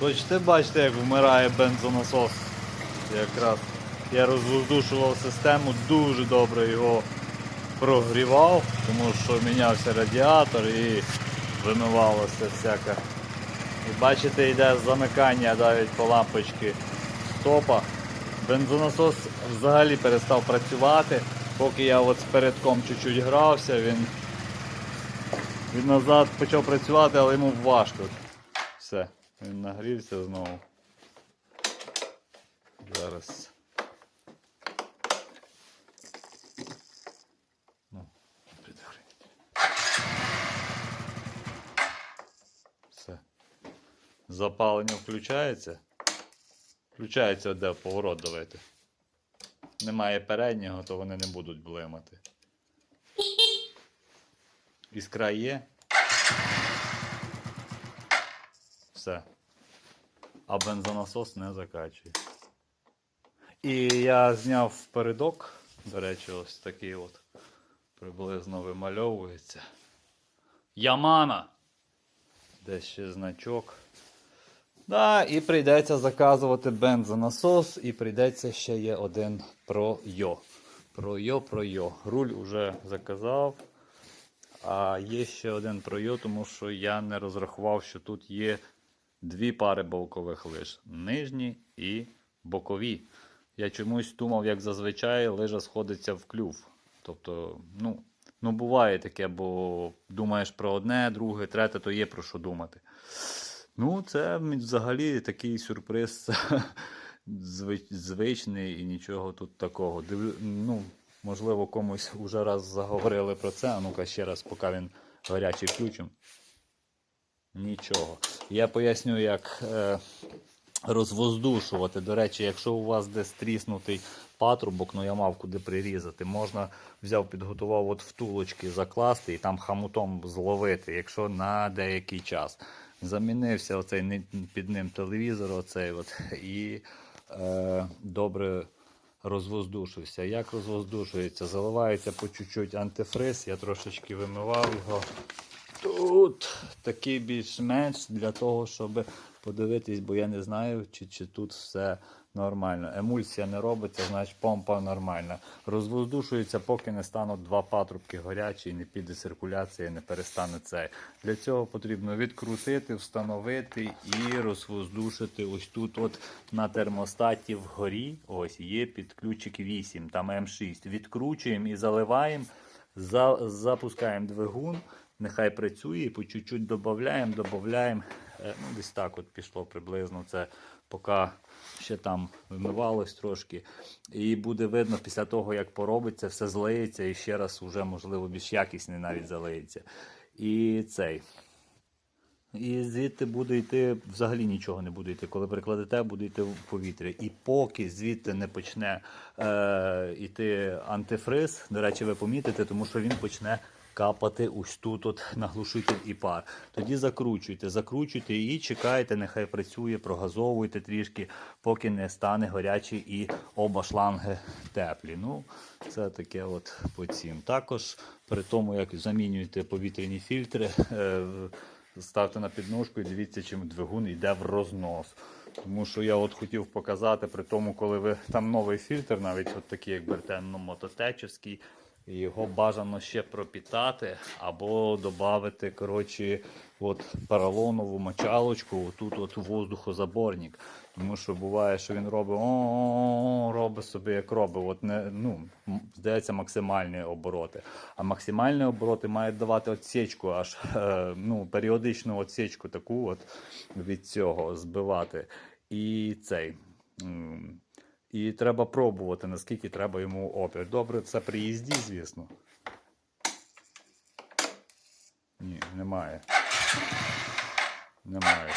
Хочете бачите, як вмирає бензонасос? Якраз я розвоздушував систему, дуже добре його прогрівав, тому що мінявся радіатор і вимивалося всяке. І бачите, йде замикання навіть по лампочці стопа. Бензонасос взагалі перестав працювати, поки я от з передком чуть-чуть грався, він, він назад почав працювати, але йому важко. Все, він нагрівся знову. Зараз. Ну. Все. Запалення включається. Включається де поворот давайте. Немає переднього, то вони не будуть блимати. Іскра є. Все. А бензонасос не закачує. І я зняв передок, до речі, ось такий от приблизно вимальовується. Ямана! Десь ще значок. Да, і прийдеться заказувати бензонасос, і прийдеться ще є один про йо. Про йо, про йо. Руль уже заказав. А є ще один про йо, тому що я не розрахував, що тут є дві пари бокових лиж. Нижні і бокові. Я чомусь думав, як зазвичай, лижа сходиться в клюв. Тобто, ну, ну буває таке, бо думаєш про одне, друге, третє, то є про що думати. Ну, це взагалі такий сюрприз звичний і нічого тут такого. Див... Ну, можливо, комусь уже раз заговорили про це. А ну-ка ще раз, поки він гарячий включим. Нічого. Я поясню, як е, розвоздушувати. До речі, якщо у вас десь тріснутий патрубок, ну я мав куди прирізати, можна взяв, підготував от втулочки закласти і там хамутом зловити, якщо на деякий час. Замінився оцей під ним телевізор, оцей от, і е, добре розвоздушився. Як розвоздушується? Заливається по чуть-чуть антифриз, я трошечки вимивав його. Тут такий більш-менш для того, щоб подивитись, бо я не знаю, чи, чи тут все нормально. Емульсія не робиться, значить помпа нормальна. Розвоздушується, поки не стануть два патрубки горячі, і не піде циркуляція, не перестане цей. Для цього потрібно відкрутити, встановити і розвоздушити ось тут, от на термостаті вгорі. Ось є підключик 8, там М6. Відкручуємо і заливаємо. За, запускаємо двигун, нехай працює, і по чуть-чуть додаємо, додаємо. Е, Ну, десь так от пішло приблизно. Це поки ще там вимивалось трошки. І буде видно після того, як поробиться, все злиється і ще раз уже, можливо, більш якісний навіть залиється. І цей. І звідти буде йти, взагалі нічого не буде йти. Коли прикладете, буде йти в повітря. І поки звідти не почне е, йти антифриз, до речі, ви помітите, тому що він почне капати ось тут от на глушитель і пар. Тоді закручуйте, закручуйте і чекайте, нехай працює, прогазовуйте трішки, поки не стане гарячий і оба шланги теплі. Ну, це таке от по цім. Також при тому, як замінюєте повітряні фільтри, е, ставте на підножку і дивіться, чим двигун йде в рознос. Тому що я от хотів показати, при тому, коли ви там новий фільтр, навіть от такий, як Бертен ну, його бажано ще пропітати або додати коротше, от поролонову мочалочку, отут от воздухозаборник. Тому що буває, що він робить робить собі як робить. От не, ну, здається, максимальні обороти. А максимальні обороти мають давати отсічку, аж е, ну, періодичну отсічку таку от від цього збивати. І цей. І треба пробувати, наскільки треба йому опір. Добре, це при їзді, звісно. Ні, немає. Немає.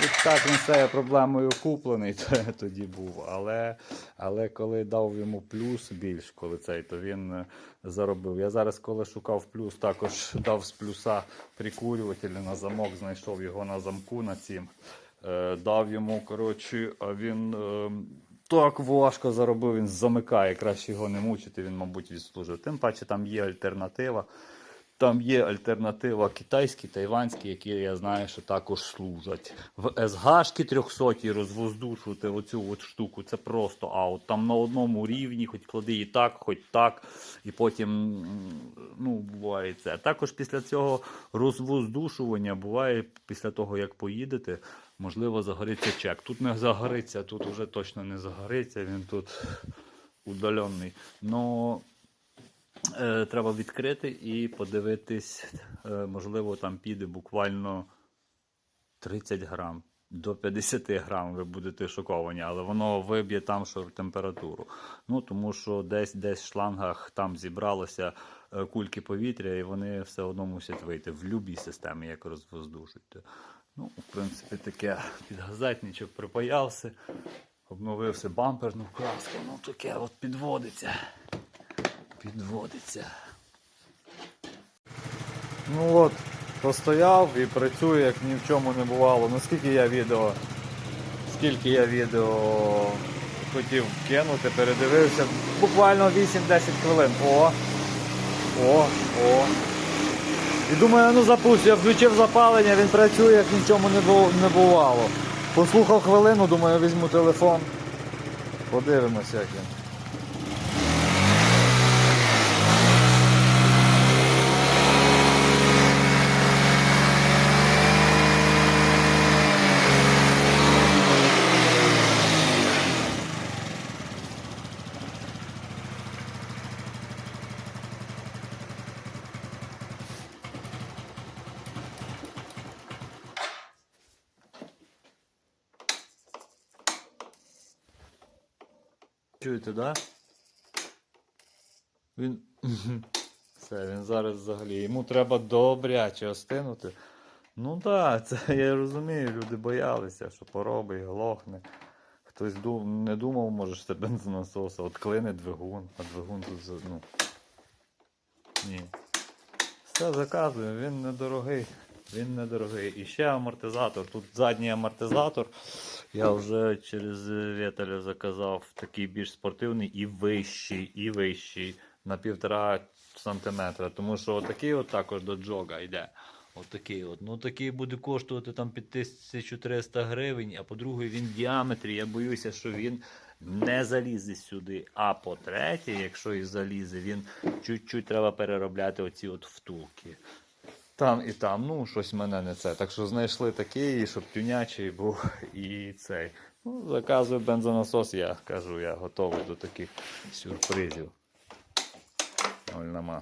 І так він цією проблемою куплений тоді був. Але, але коли дав йому плюс більш, коли цей, то він е, заробив. Я зараз, коли шукав плюс, також дав з плюса прикурювателя на замок, знайшов його на замку на цім. Е, дав йому, коротше, а він е, так важко заробив, він замикає. Краще його не мучити, він, мабуть, відслужив. Тим паче там є альтернатива. Там є альтернатива китайські, тайванські, які я знаю, що також служать. В СГшки 300 розвоздушувати оцю от штуку, це просто аут. Там на одному рівні, хоч клади і так, хоч так, і потім ну, буває це. Також після цього розвоздушування буває після того, як поїдете, можливо, загориться чек. Тут не загориться, тут вже точно не загориться, він тут удалений. Но е, треба відкрити і подивитись, е, можливо, там піде буквально 30 грам. До 50 грам ви будете шоковані, але воно виб'є там, що температуру. Ну тому що десь десь в шлангах там зібралося е, кульки повітря, і вони все одно мусять вийти в будь-якій системі, як розвоздушуєте. Ну, в принципі, таке підгазетничок припаявся, обновився бамперну краску. Ну таке от підводиться. Підводиться. Ну от, постояв і працює, як ні в чому не бувало. Ну скільки я відео, скільки я відео хотів кинути, передивився. Буквально 8-10 хвилин. О! О, о. І думаю, ну запущу, я включив запалення, він працює, як нічому не бувало. Послухав хвилину, думаю, візьму телефон. Подивимося, як він. Чуєте, да? Він. Все, він зараз взагалі. Йому треба добряче остинути. Ну так, це я розумію, люди боялися, що поробить, глохне. Хтось ду- не думав, може, що це бензонасос, от клине двигун, а двигун тут ну. Ні. Все заказуємо, він недорогий. Він недорогий. І ще амортизатор. Тут задній амортизатор. Я вже через Вєтеля заказав такий більш спортивний і вищий, і вищий на півтора сантиметра. Тому що отакий от також до джога йде. Отакий от. Ну такий буде коштувати там під 1300 гривень, а по-друге, він в діаметрі. Я боюся, що він не залізе сюди. А по-третє, якщо і залізе, він чуть-чуть треба переробляти оці от втулки. Там і там, ну, щось мене не це. Так що знайшли такий, щоб тюнячий був і цей. Ну, заказую бензонасос, я кажу, я готовий до таких сюрпризів. Ноль на.